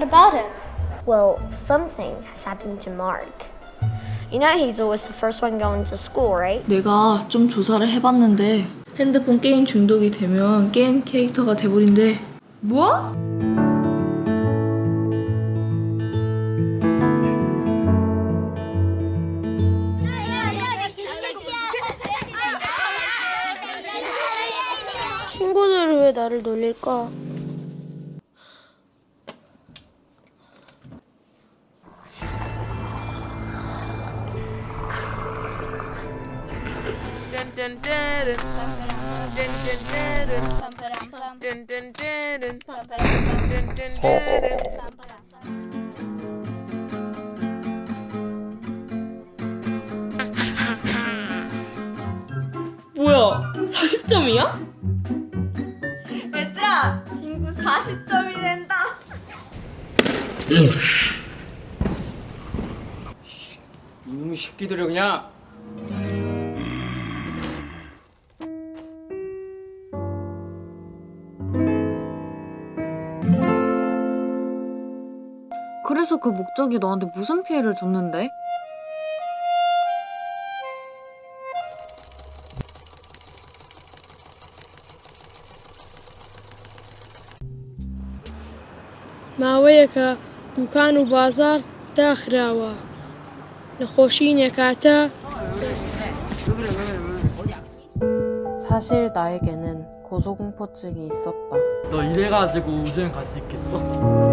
What about him? Well, something has happened to Mark. You know he's always the first one going to school, right? 내가 좀 조사를 해봤는데 핸드폰 게임 중독이 되면 게임 캐릭터가 돼버린대. 뭐? 친구들은 왜 나를 놀릴까? 뭐야? 40점이야? 얘들아, 친구 40점이 된다. 이놈의 새끼들이 그냥 그래서 그 목적이 너한테 무슨 피해를 줬는데? ماوەیەکە دوکان و بازار داخراوە نەخۆشی نێکاتە 사실 나에게는 고소공포증이 있었다. 너 이래가지고 우주여행 갈 수 있겠어?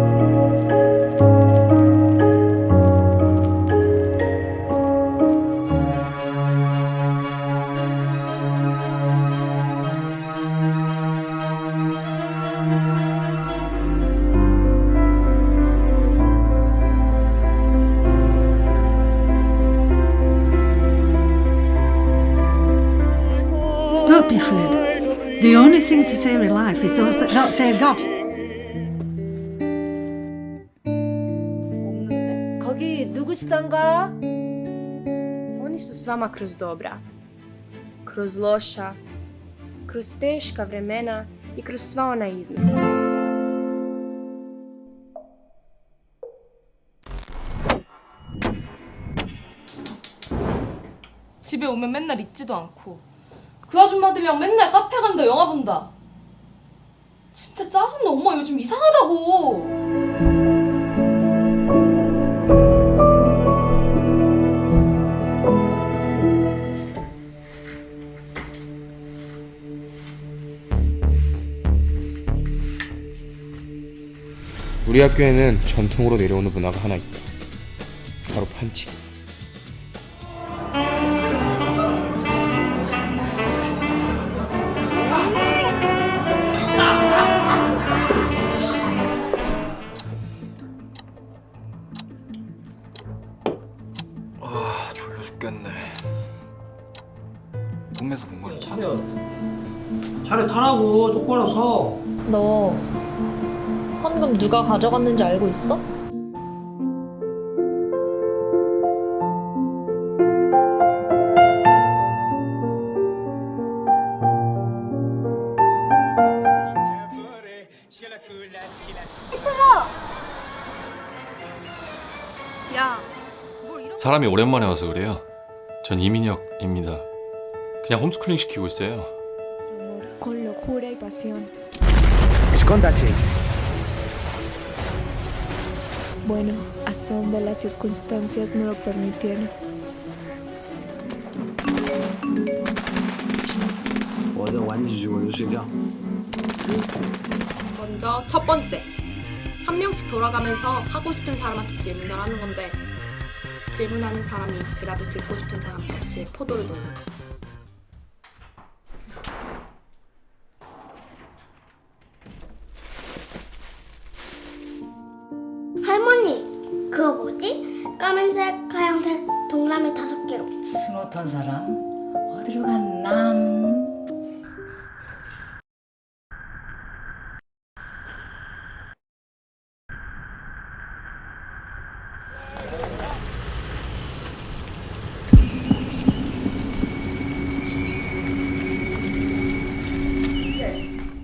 Don't be afraid. The only thing to fear in life is those that don't fear God. 거기 누구시던가? Oni su s vama kroz dobra, kroz loša, kroz teška vremena i kroz sva ona između. 집에 오면 맨날 있지도 않고 그 아줌마들이랑 맨날 카페 간다 영화 본다 진짜 짜증나 엄마 요즘 이상하다고 우리 학교에는 전통으로 내려오는 문화가 하나 있다. 바로 판치. 죽겠네. 꿈에서 본 거를 찾아. 차례 타라고 똑바로 서 너 헌금 누가 가져갔는지 알고 있어? 사람이 오랜만에 와서 그래요. 전 이민혁입니다. 그냥 홈스쿨링 시키고 있어요. Con locura y pasión. Bueno, hasta donde las circunstancias no lo permitieron. 먼저 첫 번째. 한 명씩 돌아가면서 하고 싶은 사람한테 질문을 하는 건데 질문하는 사람이 대답을 듣고 싶은 사람 접시에 포도를 넣는 거. 할머니, 그거 뭐지? 까만색, 하얀색, 동그라미 다섯 개로. 숨어 탄 사람 어디로 갔남?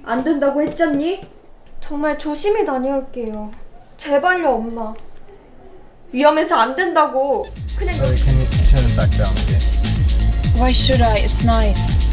안 된다고 했잖니? 정말 조심히 다녀올게요. 제발요, 엄마. 위험해서 안 된다고. 그냥 Can you turn it back down again? Why should I? It's nice.